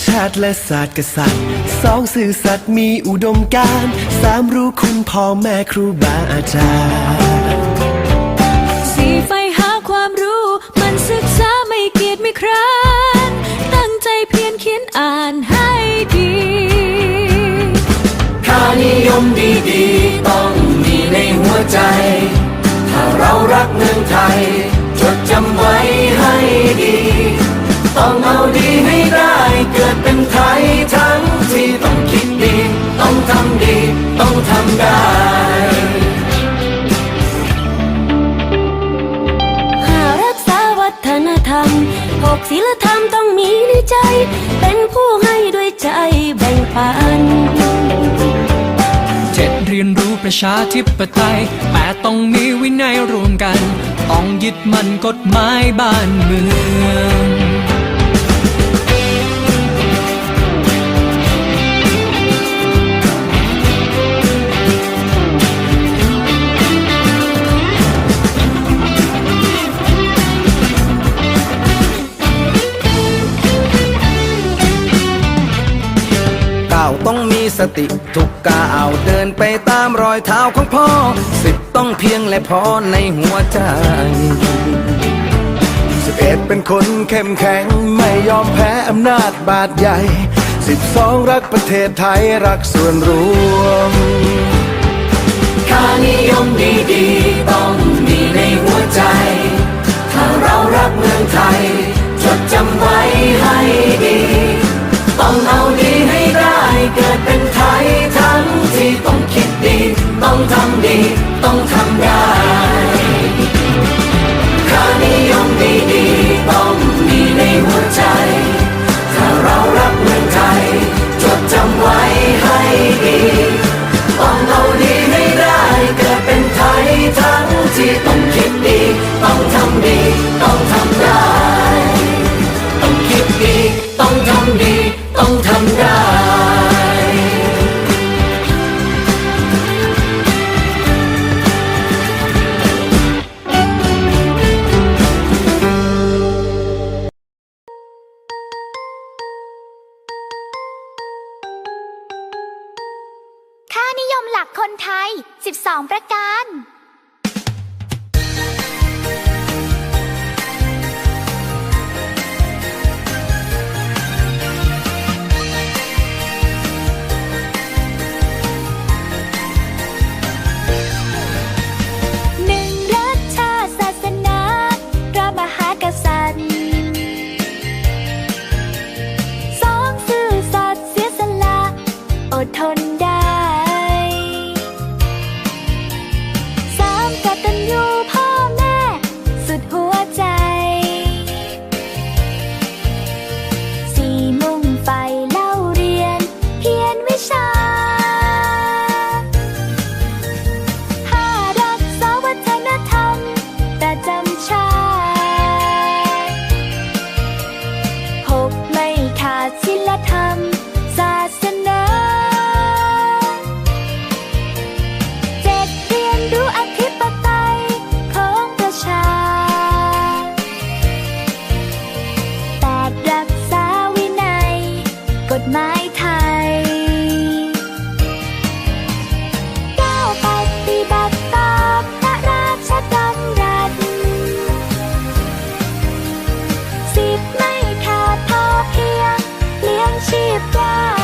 รักชาติและศาสตร์กษัตริย์สองสื่อสัตย์มีอุดมการณ์สามรู้คุณพ่อแม่ครูบาอาจารย์สี่ไฟหาความรู้ มันศึกษาไม่เกียจไม่คร้านตั้งใจเพียรเขียนอ่านให้ดีค่านิยมดีๆ ต้องมีในหัวใจ ถ้าเรารักเมืองไทย จดจำไว้ให้ดี ต้องเอาดีให้ได้เกิดเป็นไทยทั้งที่ต้องคิดดี ต้องทำดี ต้องทำได้หารักษาวัฒนธรรมหกศีลธรรมต้องมีในใจ เป็นผู้ให้ด้วยใจแบ่งปันเจ็ดเรียนรู้ประชาธิปไตยแปดต้องมีวินัยรวมกัน ต้องยึดมั่นกฎหมายบ้านเมือง สติทุกก้าวเดินไปตามรอยเท้าของพ่อ สิบต้องเพียงและพอในหัวใจสิบเอ็ดเป็นคนเข้มแข็งไม่ยอมแพ้อำนาจบาดใหญ่สิบสองรักประเทศไทยรักส่วนรวมค่านิยมดีๆต้องมีในหัวใจ ถ้าเรารักเมื 12 ประการ ง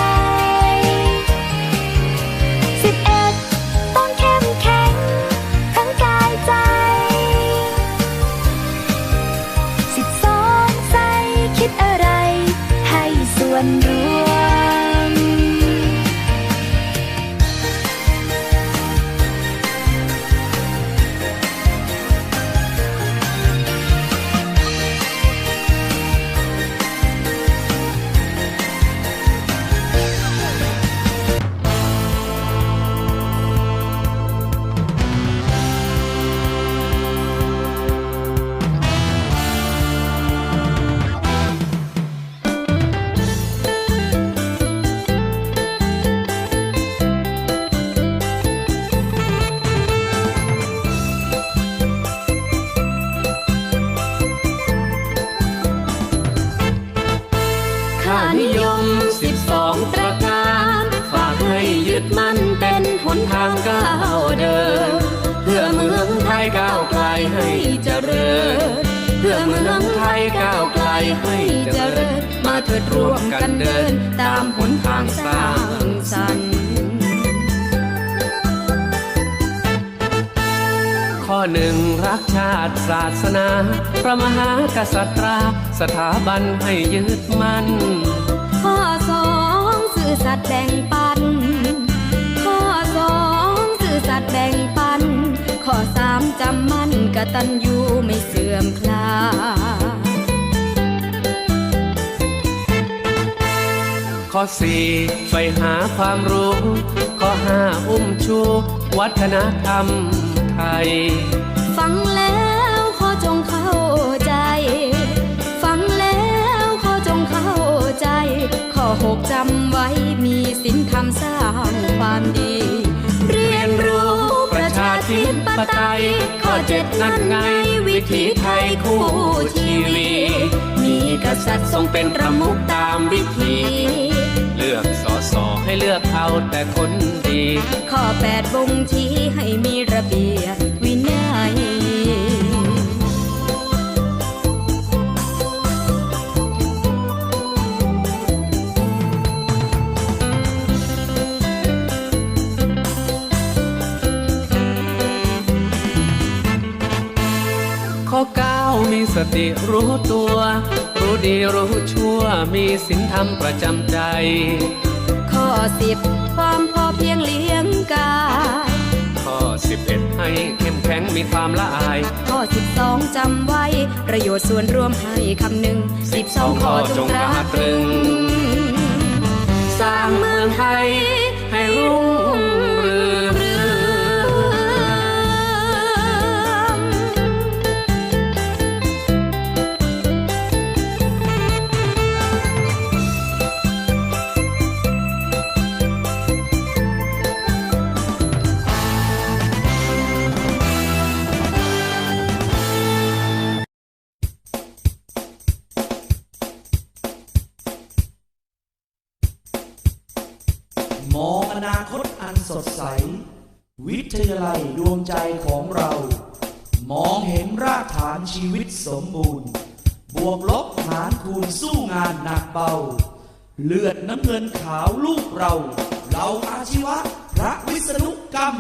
ทางก้าวเดิน เพื่อเมืองไทยก้าวไกลให้เจริญ เพื่อเมืองไทยก้าวไกลให้เจริญ มาเถิดร่วมกันเดิน ตามหนทางสร้างสรรค์ข้อหนึ่งรักชาติศาสนา พระมหากษัตราสถาบันให้ยึดมั่น ข้อสองสื่อสัตย์แบ่งปัน จำมั่นกตัญญูไม่เสื่อมคลาข้อสี่ใฝ่หาความรู้ ข้อห้าอุ้มชู วัฒนธรรมไทย ฟังแล้วขอจงเข้าใจ ฟังแล้วขอจงเข้าใจ ข้อหกจำไว้มีศีลธรรมสร้างความดี ธิปไตยข้อเจ็ดนั่นไง วิถีไทยคู่ชีวีมีกษัตริย์ทรงเป็นประมุขตามวิถีเลือกสอสอให้เลือกเอาแต่คนดี ข้อแปดบ่งชี้ให้มีระเบียบ ติรู้ตัว รู้ดีรู้ชั่วมีศีลธรรมประจำใจ ข้อสิบความพอเพียงเลี้ยงกายข้อสิบเอ็ดให้เข้มแข็งมีความละอาย ข้อสิบสองจำไว้ ประโยชน์ส่วนรวมให้คำหนึ่งสิบสองข้อจงตราตรึง สร้างเมืองไทยให้รุ่ง ทยาลัยดวงใจของเรา มองเห็นรากฐานชีวิตสมบูรณ์ บวกลบหารคูณสู้งานหนักเบา เลือดน้ำเงินขาวลูกเรา เราอาชีวะพระวิษณุกรรม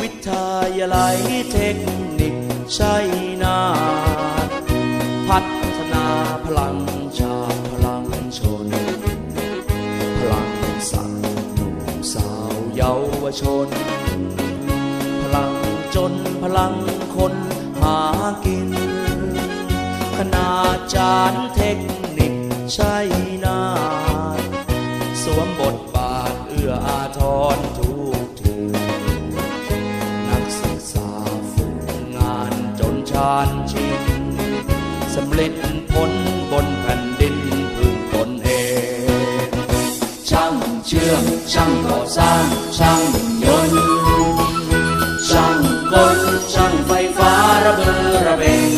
วิทยาลัยเทคนิค ชัยนาพัฒนาพลังชาติพลังชน พลังสัตว์หนุ่มสาวเยาวชน พลังจนพลังคนหากิน คณาจารย์เทคนิคชัยนา ช่างยนต์ช่างกลช่างไฟฟ้าระเบือระเบง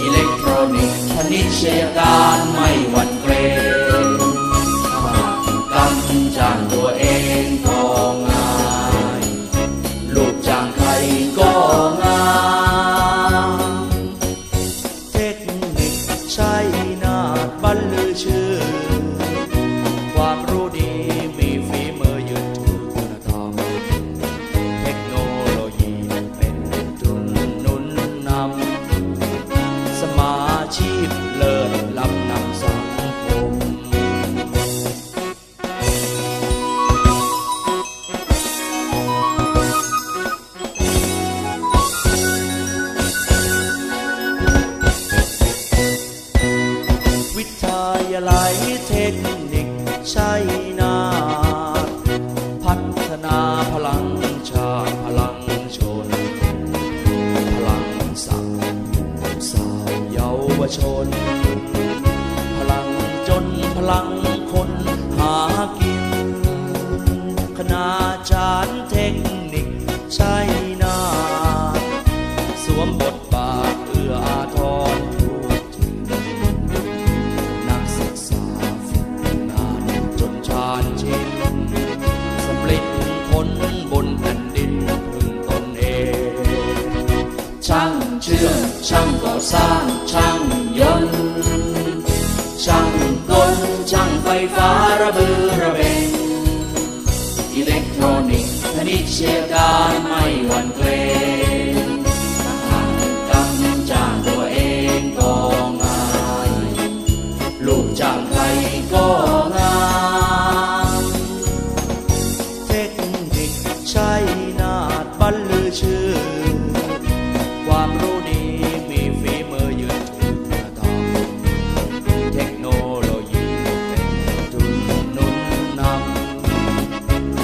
อิเล็กทรอนิกส์พนิเชยการไม่หวั่น ชน พลังจนพลังคนหากิน คณาจารย์เทคนิคใช่นาสวมบทบาทเอื้ออาทรถูกถึงนักศึกษาฝึกงานจนชาญชินสำเร็จผลบนแผ่นดินพึ่งตนเอง ช่างเชื่อมช่างก่อสร้างช่าง ยนต์ ช่างกลช่างไฟฟ้าระเบือระเบงอิเล็กทรอนิกส์ธนิชยการ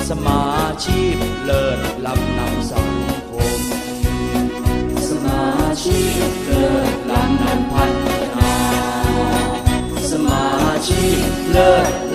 สมาชีพเลิศล้ำนำสังคม สมาชีพเลิศล้ำนำพัฒนา สมาชีพเลิศ